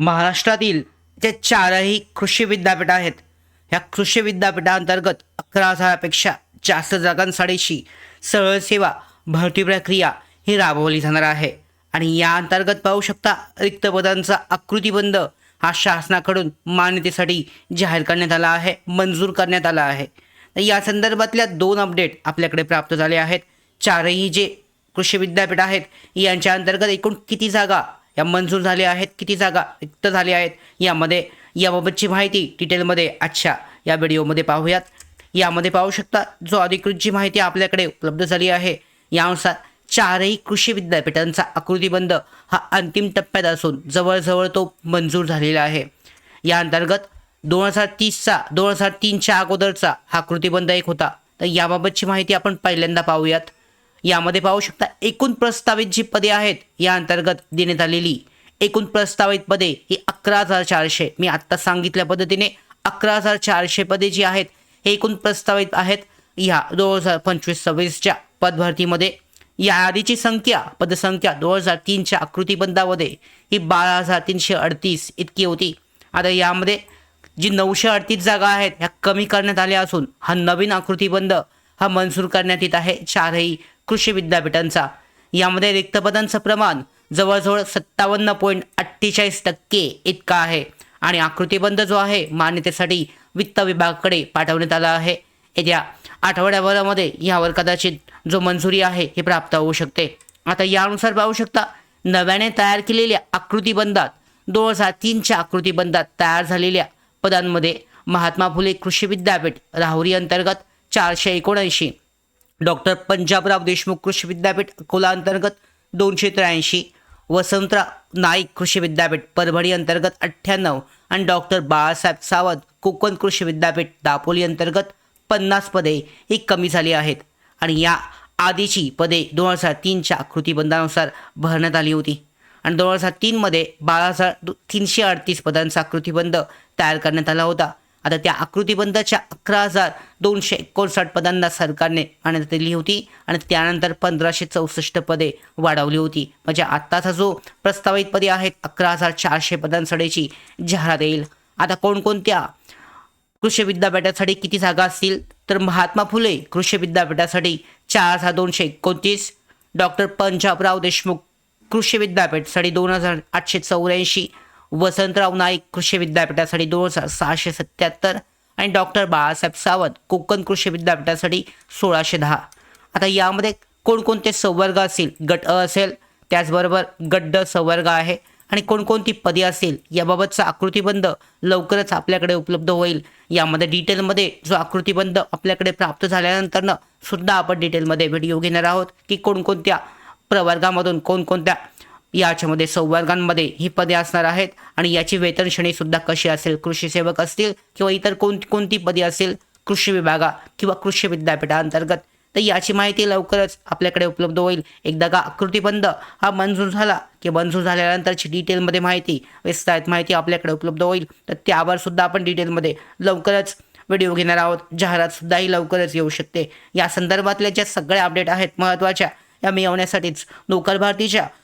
महाराष्ट्रातील जे चारही कृषी विद्यापीठ आहेत ह्या कृषी विद्यापीठांतर्गत अकरा हजारापेक्षा जास्त जागांसाठीची सरळ सेवा भरती प्रक्रिया ही राबवली जाणार आहे. आणि या अंतर्गत पाहू शकता रिक्त पदांचा आकृतीबंध हा शासनाकडून मान्यतेसाठी जाहीर करण्यात आला आहे मंजूर करण्यात आला आहे. तर या संदर्भातल्या दोन अपडेट आपल्याकडे प्राप्त झाले आहेत. चारही जे कृषी विद्यापीठ आहेत यांच्या अंतर्गत एकूण किती जागा या मंजूर झाल्या आहेत. किती जागा रिक्त झाल्या आहेत? यामध्ये याबाबतची माहिती डिटेलमध्ये आजच्या या व्हिडिओमध्ये पाहूयात. यामध्ये पाहू शकता जो अधिकृतची माहिती आपल्याकडे उपलब्ध झाली आहे. यानुसार चारही कृषी विद्यापीठांचा आकृतीबंध हा अंतिम टप्प्यात असून जवळजवळ तो मंजूर झालेला आहे. या अंतर्गत दोन हजार तीसचा दोन हजार तीनच्या अगोदरचा हा कृतीबंध एक होता. तर याबाबतची माहिती आपण पहिल्यांदा पाहूयात. यामध्ये पाहू शकता एकूण प्रस्तावित जी पदे आहेत या अंतर्गत देण्यात आलेली एकूण प्रस्तावित पदे ही अकरा हजार चारशे. मी आत्ता सांगितल्या पद्धतीने अकरा हजार चारशे पदे जी आहेत हे एकूण प्रस्तावित आहेत ह्या दोन हजार पंचवीस सव्वीसच्या पदभरतीमध्ये. या आधीची संख्या पदसंख्या दोन हजार तीनच्या आकृतीबंधामध्ये ही बारा हजार तीनशे अडतीस इतकी होती. आता यामध्ये जी नऊशे अडतीस जागा आहेत ह्या कमी करण्यात आल्या असून हा नवीन आकृतीबंध हा मंजूर करण्यात येत आहे. चारही कृषी विद्यापीठांचा. यामध्ये रिक्तपदांचं प्रमाण जवळजवळ सत्तावन्न पॉईंट अठ्ठेचाळीस टक्के इतका आहे आणि आकृतीबंध जो आहे मान्यतेसाठी वित्त विभागाकडे पाठवण्यात आला आहे. येत्या आठवड्याभरामध्ये यावर कदाचित जो मंजुरी आहे हे प्राप्त होऊ शकते. आता यानुसार पाहू शकता नव्याने तयार केलेल्या आकृतीबंधात दोन हजार तीनच्या आकृतीबंधात तयार झालेल्या पदांमध्ये महात्मा फुले कृषी विद्यापीठ राहुरी अंतर्गत चारशे एकोणऐंशी डॉक्टर पंजाबराव देशमुख कृषी विद्यापीठ अकोला अंतर्गत दोनशे त्र्याऐंशी वसंतराव नाईक कृषी विद्यापीठ परभणी अंतर्गत अठ्ठ्याण्णव आणि डॉक्टर बाळासाहेब सावंत कोकण कृषी विद्यापीठ दापोली अंतर्गत पन्नास पदे ही कमी झाली आहेत. आणि या आधीची पदे दोन हजार तीनच्या कृतीबंधानुसार भरण्यात आली होती. आणि दोन हजार तीनमध्ये बारा हजार तीनशे अडतीस पदांचा कृतीबंध तयार करण्यात आला होता. आता त्या आकृतीबंधाच्या अकरा हजार दोनशे एकोणसाठ पदांना सरकारने आणण्यात दिली होती आणि त्यानंतर पंधराशे चौसष्ट पदे वाढवली होती. म्हणजे आत्ताचा जो प्रस्तावित पदे आहेत अकरा हजार चारशे पदांसाठीची जाहिरात येईल. आता कोणकोणत्या कृषी विद्यापीठासाठी किती जागा असतील? तर महात्मा फुले कृषी विद्यापीठासाठी चार हजार दोनशे एकोणतीस डॉक्टर पंजाबराव देशमुख कृषी विद्यापीठसाठी दोन हजार आठशे चौऱ्याऐंशी वसंतराव नाईक कृषी विद्यापीठासाठी दोन हजार सहाशे सत्याहत्तर आणि डॉक्टर बाळासाहेब सावंत कोकण कृषी विद्यापीठासाठी सोळाशे दहा. आता यामध्ये कोणकोणते संवर्ग असतील? गट अ असेल त्याचबरोबर गड्ड संवर्ग आहे आणि कोणकोणती पदे असतील? याबाबतचा आकृतीबंध लवकरच आपल्याकडे उपलब्ध होईल. यामध्ये डिटेलमध्ये जो आकृतीबंध आपल्याकडे प्राप्त झाल्यानंतरनं सुद्धा आपण डिटेलमध्ये व्हिडिओ घेणार आहोत की कोणकोणत्या प्रवर्गामधून कोणकोणत्या याच्यामध्ये संवर्गांमध्ये ही पदे असणार आहेत आणि याची वेतन श्रेणी सुद्धा कशी असेल? कृषी सेवक असतील किंवा इतर कोण कोणती पदे असेल? कृषी विभागा किंवा कृषी विद्यापीठाअंतर्गत तर याची माहिती लवकरच आपल्याकडे उपलब्ध होईल. एकदा का आकृतीबंध हा मंजूर झाला की मंजूर झाल्यानंतरची डिटेलमध्ये माहिती विस्तारित माहिती आपल्याकडे उपलब्ध होईल. तर त्यावर सुद्धा आपण डिटेलमध्ये लवकरच व्हिडिओ घेणार आहोत. जाहिरातसुद्धाही लवकरच येऊ शकते. या संदर्भातल्या ज्या सगळ्या अपडेट आहेत महत्त्वाच्या या मिळवण्यासाठीच नोकर भारतीच्या